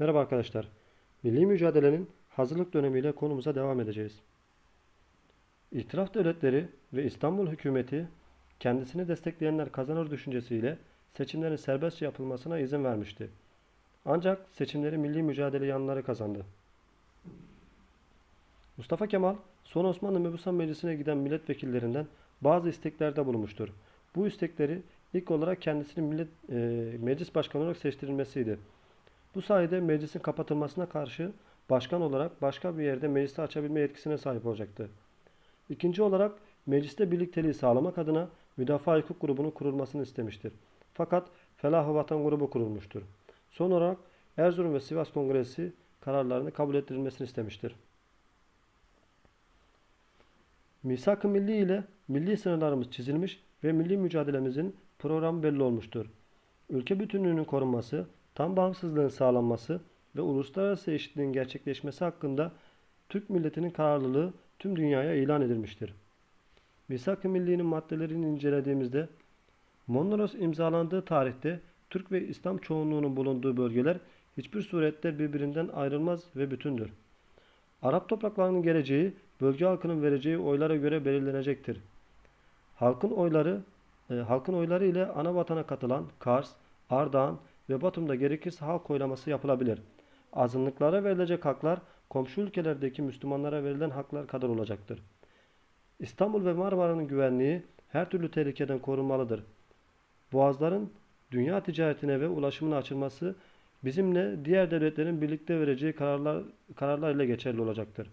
Merhaba arkadaşlar. Milli mücadelenin hazırlık dönemiyle konumuza devam edeceğiz. İtiraf devletleri ve İstanbul hükümeti kendisini destekleyenler kazanır düşüncesiyle seçimlerin serbestçe yapılmasına izin vermişti. Ancak seçimleri milli mücadele yanları kazandı. Mustafa Kemal, son Osmanlı Mebusan Meclisi'ne giden milletvekillerinden bazı isteklerde bulunmuştur. Bu istekleri ilk olarak kendisinin millet, e, meclis başkanı olarak seçtirilmesiydi. Bu sayede meclisin kapatılmasına karşı başkan olarak başka bir yerde meclisi açabilme yetkisine sahip olacaktı. İkinci olarak mecliste birlikteliği sağlamak adına Müdafaa Hukuk grubunun kurulmasını istemiştir. Fakat Felah-ı Vatan grubu kurulmuştur. Son olarak Erzurum ve Sivas Kongresi kararlarını kabul ettirilmesini istemiştir. Misak-ı Milli ile milli sınırlarımız çizilmiş ve milli mücadelemizin programı belli olmuştur. Ülke bütünlüğünün korunması, tam bağımsızlığın sağlanması ve uluslararası eşitliğin gerçekleşmesi hakkında Türk milletinin kararlılığı tüm dünyaya ilan edilmiştir. Misak-ı maddelerini incelediğimizde Mondros imzalandığı tarihte Türk ve İslam çoğunluğunun bulunduğu bölgeler hiçbir surette birbirinden ayrılmaz ve bütündür. Arap topraklarının geleceği bölge halkının vereceği oylara göre belirlenecektir. Halkın oyları e, halkın oyları ile ana vatana katılan Kars, Ardahan ve Batum'da gerekirse halk oylaması yapılabilir. Azınlıklara verilecek haklar komşu ülkelerdeki Müslümanlara verilen haklar kadar olacaktır. İstanbul ve Marmara'nın güvenliği her türlü tehlikeden korunmalıdır. Boğazların dünya ticaretine ve ulaşımına açılması bizimle diğer devletlerin birlikte vereceği kararlar, kararlar ile geçerli olacaktır.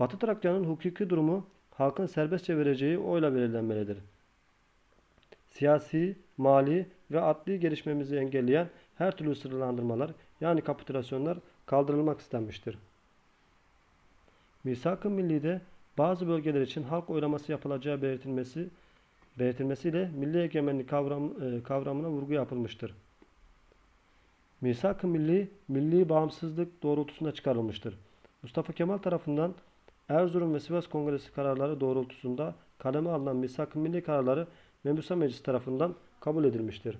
Batı Trakya'nın hukuki durumu halkın serbestçe vereceği oyla belirlenmelidir. Siyasi, mali ve adli gelişmemizi engelleyen her türlü sınırlandırmalar yani kapitülasyonlar kaldırılmak istenmiştir. Misak-ı Milli'de bazı bölgeler için halk oylaması yapılacağı belirtilmesi belirtilmesiyle milli egemenlik kavram, e, kavramına vurgu yapılmıştır. Misak-ı Milli, milli bağımsızlık doğrultusunda çıkarılmıştır. Mustafa Kemal tarafından Erzurum ve Sivas Kongresi kararları doğrultusunda kaleme alınan Misak-ı Milli kararları Mebusa Meclisi tarafından kabul edilmiştir.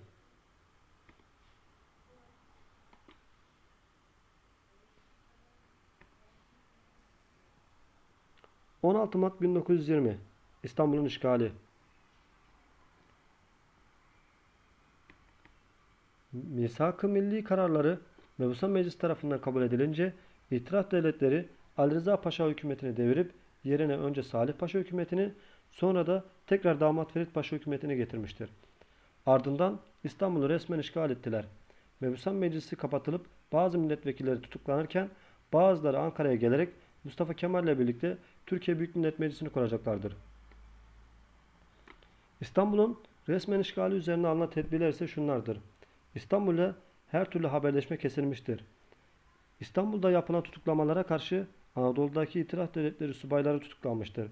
...16 Mart 1920... ...İstanbul'un işgali... Misak-ı Milli kararları Mebusan Meclisi tarafından kabul edilince itiraf devletleri Ali Rıza Paşa hükümetini devirip yerine önce Salih Paşa hükümetini sonra da tekrar damat Ferit Paşa hükümetini getirmiştir. Ardından İstanbul'u resmen işgal ettiler. Mebusan Meclisi kapatılıp bazı milletvekilleri tutuklanırken bazıları Ankara'ya gelerek Mustafa Kemal ile birlikte Türkiye Büyük Millet Meclisi'ni kuracaklardır. İstanbul'un resmen işgali üzerine alınan tedbirler ise şunlardır. İstanbul'da her türlü haberleşme kesilmiştir. İstanbul'da yapılan tutuklamalara karşı Anadolu'daki itiraf devletleri subayları tutuklanmıştır.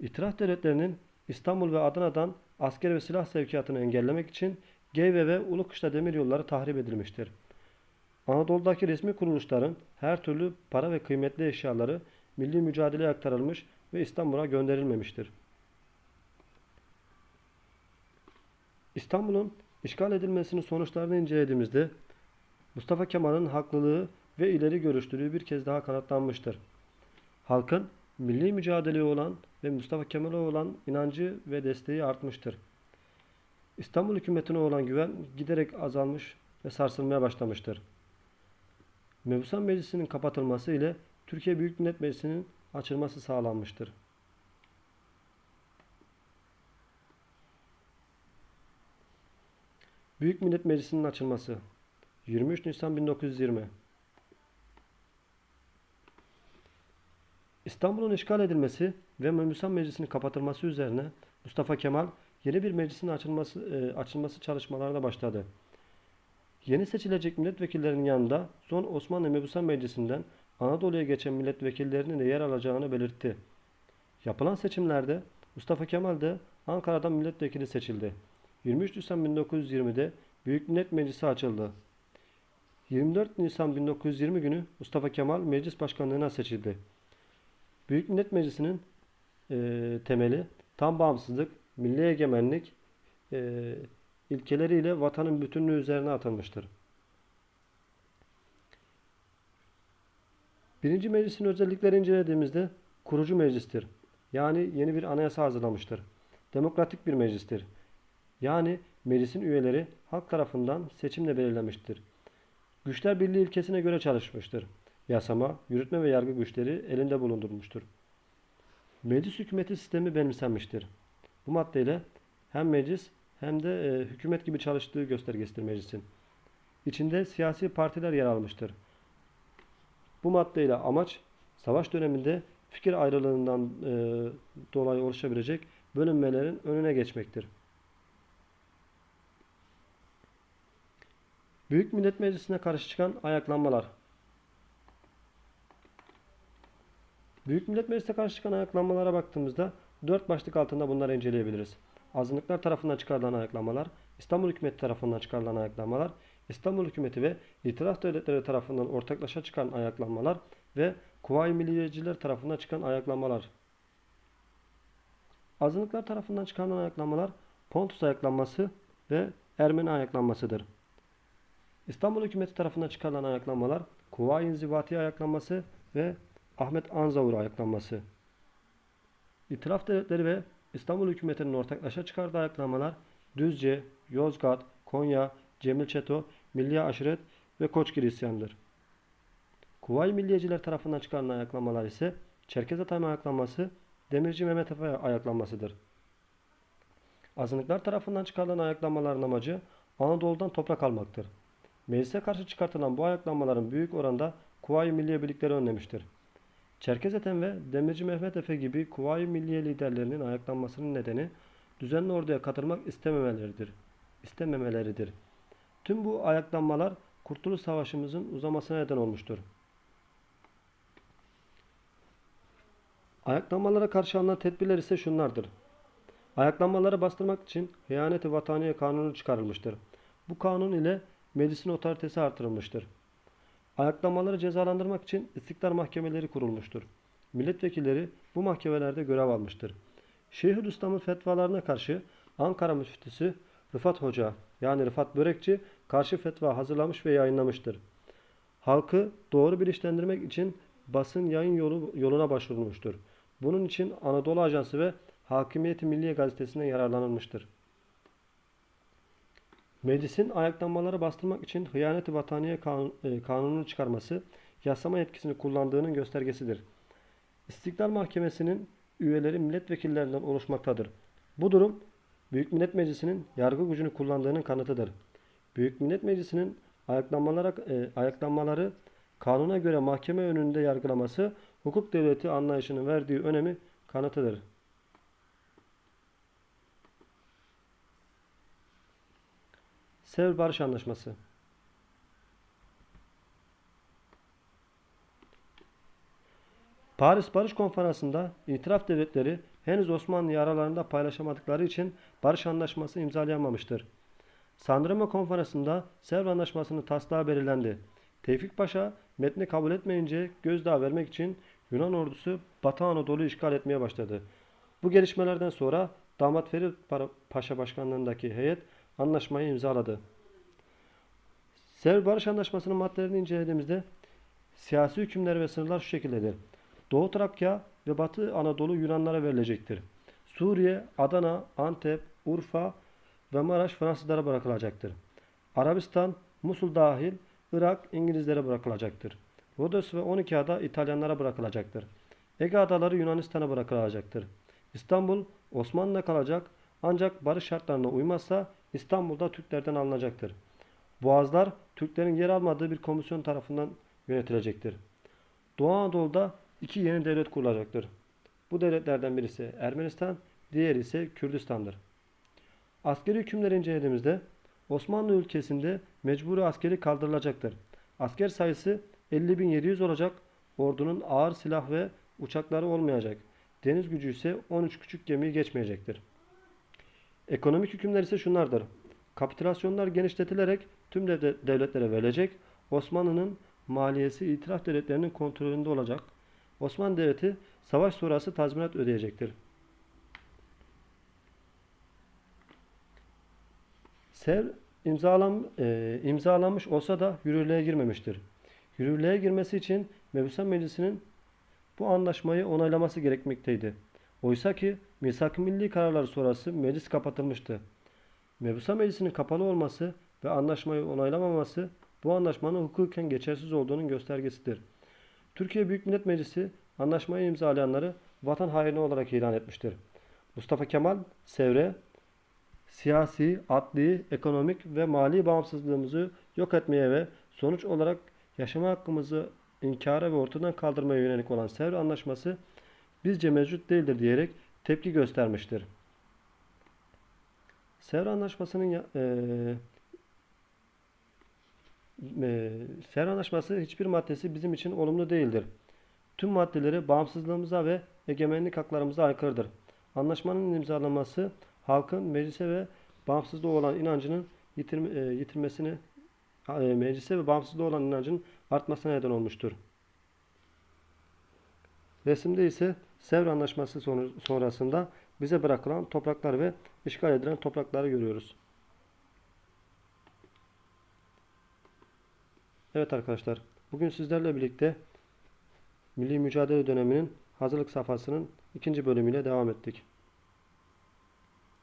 İtiraf devletlerinin İstanbul ve Adana'dan asker ve silah sevkiyatını engellemek için Geyve ve Ulukışla demir yolları tahrip edilmiştir. Anadolu'daki resmi kuruluşların her türlü para ve kıymetli eşyaları milli mücadeleye aktarılmış ve İstanbul'a gönderilmemiştir. İstanbul'un işgal edilmesinin sonuçlarını incelediğimizde Mustafa Kemal'in haklılığı ve ileri görüşlülüğü bir kez daha kanıtlanmıştır. Halkın milli mücadeleye olan ve Mustafa Kemal'e olan inancı ve desteği artmıştır. İstanbul hükümetine olan güven giderek azalmış ve sarsılmaya başlamıştır. Mebusan Meclisi'nin kapatılması ile Türkiye Büyük Millet Meclisi'nin açılması sağlanmıştır. Büyük Millet Meclisi'nin açılması 23 Nisan 1920 İstanbul'un işgal edilmesi ve Memusan Meclisi'nin kapatılması üzerine Mustafa Kemal yeni bir meclisin açılması, e, açılması çalışmalarına başladı. Yeni seçilecek milletvekillerinin yanında son Osmanlı Mebusan Meclisi'nden Anadolu'ya geçen milletvekillerinin de yer alacağını belirtti. Yapılan seçimlerde Mustafa Kemal de Ankara'dan milletvekili seçildi. 23 Nisan 1920'de Büyük Millet Meclisi açıldı. 24 Nisan 1920 günü Mustafa Kemal meclis başkanlığına seçildi. Büyük Millet Meclisi'nin e, temeli tam bağımsızlık, milli egemenlik e, ilkeleriyle vatanın bütünlüğü üzerine atılmıştır. Birinci meclisin özellikleri incelediğimizde kurucu meclistir. Yani yeni bir anayasa hazırlamıştır. Demokratik bir meclistir. Yani meclisin üyeleri halk tarafından seçimle belirlenmiştir. Güçler Birliği ilkesine göre çalışmıştır. Yasama, yürütme ve yargı güçleri elinde bulundurmuştur. Meclis hükümeti sistemi benimsenmiştir. Bu maddeyle hem meclis hem de e, hükümet gibi çalıştığı göstergesidir meclisin. İçinde siyasi partiler yer almıştır. Bu maddeyle amaç savaş döneminde fikir ayrılığından e, dolayı oluşabilecek bölünmelerin önüne geçmektir. Büyük Millet Meclisi'ne karşı çıkan ayaklanmalar. Büyük Millet Meclisi'ne karşı çıkan ayaklanmalara baktığımızda dört başlık altında bunları inceleyebiliriz. Azınlıklar tarafından çıkarılan ayaklanmalar, İstanbul Hükümeti tarafından çıkarılan ayaklanmalar, İstanbul Hükümeti ve İtilaf Devletleri tarafından ortaklaşa çıkan ayaklanmalar ve Kuvayi Milliyeciler tarafından çıkan ayaklanmalar. Azınlıklar tarafından çıkarılan ayaklanmalar Pontus ayaklanması ve Ermeni ayaklanmasıdır. İstanbul hükümeti tarafından çıkarılan ayaklanmalar Kuvayi İnzibati ayaklanması ve Ahmet Anzavur ayaklanması. İtilaf devletleri ve İstanbul hükümetinin ortaklaşa çıkardığı ayaklanmalar Düzce, Yozgat, Konya, Cemil Çeto, Milli Aşiret ve Koçgir isyanıdır. Kuvayi Milliyeciler tarafından çıkarılan ayaklanmalar ise Çerkez Atayma ayaklanması, Demirci Mehmet Efe ayaklanmasıdır. Azınlıklar tarafından çıkarılan ayaklanmaların amacı Anadolu'dan toprak almaktır. Meclise karşı çıkartılan bu ayaklanmaların büyük oranda Kuvayi Milliye birlikleri önlemiştir. Çerkez Ethem ve Demirci Mehmet Efe gibi Kuvayi Milliye liderlerinin ayaklanmasının nedeni düzenli orduya katılmak istememeleridir. istememeleridir. Tüm bu ayaklanmalar Kurtuluş Savaşımızın uzamasına neden olmuştur. Ayaklanmalara karşı alınan tedbirler ise şunlardır. Ayaklanmaları bastırmak için hıyaneti vataniye kanunu çıkarılmıştır. Bu kanun ile meclisin otoritesi artırılmıştır. Ayaklanmaları cezalandırmak için istiklal mahkemeleri kurulmuştur. Milletvekilleri bu mahkemelerde görev almıştır. Şeyhülislam'ın fetvalarına karşı Ankara müftüsü Rıfat Hoca yani Rıfat Börekçi karşı fetva hazırlamış ve yayınlamıştır. Halkı doğru bilinçlendirmek için basın yayın yolu, yoluna başvurulmuştur. Bunun için Anadolu Ajansı ve Hakimiyeti Milliye Gazetesi'ne yararlanılmıştır. Meclisin ayaklanmaları bastırmak için hıyaneti vataniye e, kanununu çıkarması yasama yetkisini kullandığının göstergesidir. İstiklal Mahkemesi'nin üyeleri milletvekillerinden oluşmaktadır. Bu durum Büyük Millet Meclisi'nin yargı gücünü kullandığının kanıtıdır. Büyük Millet Meclisi'nin ayaklanmalara, e, ayaklanmaları kanuna göre mahkeme önünde yargılaması hukuk devleti anlayışının verdiği önemi kanıtıdır. Sevr Barış Anlaşması Paris Barış Konferansı'nda itiraf devletleri henüz Osmanlı'yı aralarında paylaşamadıkları için barış anlaşması imzalayamamıştır. Sandırma Konferansı'nda Sevr Anlaşması'nın taslağı belirlendi. Tevfik Paşa metni kabul etmeyince gözdağı vermek için Yunan ordusu Batı Anadolu'yu işgal etmeye başladı. Bu gelişmelerden sonra Damat Ferit Paşa başkanlığındaki heyet anlaşmayı imzaladı. Sevr Barış Anlaşması'nın maddelerini incelediğimizde siyasi hükümler ve sınırlar şu şekildedir. Doğu Trakya ve Batı Anadolu Yunanlara verilecektir. Suriye, Adana, Antep, Urfa ve Maraş Fransızlara bırakılacaktır. Arabistan, Musul dahil Irak İngilizlere bırakılacaktır. Rodos ve 12 ada İtalyanlara bırakılacaktır. Ege adaları Yunanistan'a bırakılacaktır. İstanbul Osmanlı'da kalacak ancak barış şartlarına uymazsa İstanbul'da Türklerden alınacaktır. Boğazlar Türklerin yer almadığı bir komisyon tarafından yönetilecektir. Doğu Anadolu'da iki yeni devlet kurulacaktır. Bu devletlerden birisi Ermenistan, diğeri ise Kürdistan'dır. Askeri hükümleri incelediğimizde Osmanlı ülkesinde mecburi askeri kaldırılacaktır. Asker sayısı 50.700 olacak. Ordunun ağır silah ve uçakları olmayacak. Deniz gücü ise 13 küçük gemiyi geçmeyecektir. Ekonomik hükümler ise şunlardır. Kapitülasyonlar genişletilerek tüm devletlere verilecek. Osmanlı'nın maliyesi itiraf devletlerinin kontrolünde olacak. Osmanlı Devleti savaş sonrası tazminat ödeyecektir. Sev imzalan, e, imzalanmış olsa da yürürlüğe girmemiştir. Yürürlüğe girmesi için Mebusan Meclisi'nin bu anlaşmayı onaylaması gerekmekteydi. Oysa ki Misak-ı Milli kararları sonrası meclis kapatılmıştı. Mebusan Meclisi'nin kapalı olması ve anlaşmayı onaylamaması bu anlaşmanın hukuken geçersiz olduğunun göstergesidir. Türkiye Büyük Millet Meclisi anlaşmayı imzalayanları vatan haini olarak ilan etmiştir. Mustafa Kemal Sevre siyasi, adli, ekonomik ve mali bağımsızlığımızı yok etmeye ve sonuç olarak yaşama hakkımızı inkara ve ortadan kaldırmaya yönelik olan Sevr Anlaşması bizce mevcut değildir diyerek tepki göstermiştir. Sevr Anlaşması'nın eee eee, Sevr Anlaşması hiçbir maddesi bizim için olumlu değildir. Tüm maddeleri bağımsızlığımıza ve egemenlik haklarımıza aykırıdır. Anlaşmanın imzalanması halkın meclise ve bağımsızlığı olan inancının yitirme, eee, yitirmesini eee, meclise ve bağımsızlığı olan inancın artmasına neden olmuştur. Resimde ise Sevr Anlaşması sonrasında bize bırakılan topraklar ve işgal edilen toprakları görüyoruz. Evet arkadaşlar, bugün sizlerle birlikte Milli Mücadele döneminin hazırlık safhasının ikinci bölümüyle devam ettik.